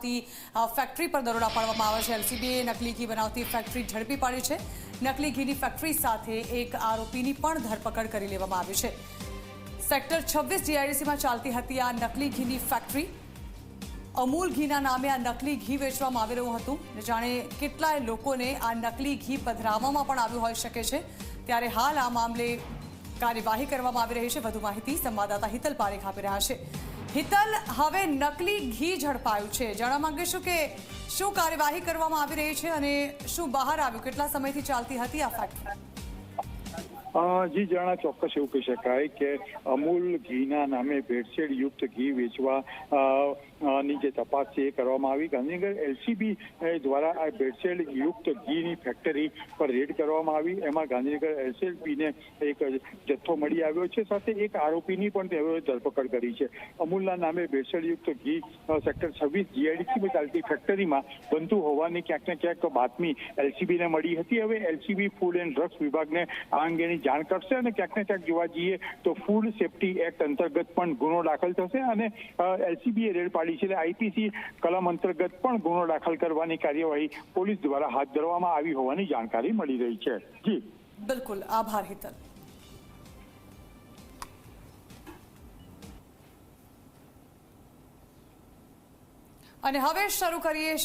બનાવતી ફેક્ટરી પર દરોડા પાડવામાં આવે છે. એલસીબીએ નકલી ઘી બનાવતી ફેક્ટરી ઝડપી પાડી છે. નકલી ઘીની ફેક્ટરી સાથે એક આરોપીની પણ ધરપકડ કરી લેવામાં આવી છે. સેક્ટર છવ્વીસ જીઆઈડીસીમાં ચાલતી હતી આ નકલી ઘીની ફેક્ટરી અમૂલ ઘીના નામે આ નકલી ઘી વેચવામાં આવી રહ્યું હતું. જાણે કેટલાય લોકોને આ નકલી ઘી પધરાવવામાં પણ આવ્યું હોઈ શકે છે. ત્યારે હાલ આ મામલે કાર્યવાહી કરવામાં આવી રહી છે. વધુ માહિતી સંવાદદાતા હિતલ પારેખ આપી રહ્યા છે. હિતલ હવે નકલી ઘી ઝડપાયું છે. જાણવા માંગીશું કે શું કાર્યવાહી કરવામાં આવી રહી છે અને શું બહાર આવ્યું? કેટલા સમયથી ચાલતી હતી આ ફેક્ટરી જી જાણા ચોક્કસ એવું કહી શકાય કે અમૂલ ઘીના નામે ભેળસેળ યુક્ત ઘી વેચવા ની જે તપાસ છે એ કરવામાં આવી. ગાંધીનગર એલસીબી દ્વારા આ ભેળસેળ યુક્ત ઘીની ફેક્ટરી પર રેડ કરવામાં આવી. એમાં ગાંધીનગર એલસીબીને એક જથ્થો મળી આવ્યો છે. સાથે એક આરોપીની પણ તેઓએ ધરપકડ કરી છે. અમૂલના નામે ભેળસેળયુક્ત ઘી સેક્ટર છવ્વીસ જીઆઈડીસીમાં ચાલતી ફેક્ટરીમાં બનતું હોવાની ક્યાંક ને ક્યાંક બાતમી એલસીબીને મળી હતી. હવે એલસીબી ફૂડ એન્ડ ડ્રગ્સ વિભાગને આ અંગેની જાણ કરશે અને ક્યાંક ને ક્યાંક જોવા જઈએ તો ફૂડ સેફ્ટી એક્ટ અંતર્ગત પણ ગુનો દાખલ થશે અને એલસીબીએ રેડ પાડી છે આઈપીસી કલમ અંતર્ગત પણ ગુનો દાખલ કરવાની કાર્યવાહી પોલીસ દ્વારા હાથ ધરવામાં આવી હોવાની જાણકારી મળી રહી છે. જી. બિલકુલ. આભાર, હિતલ. અને હવે શરૂ કરીએ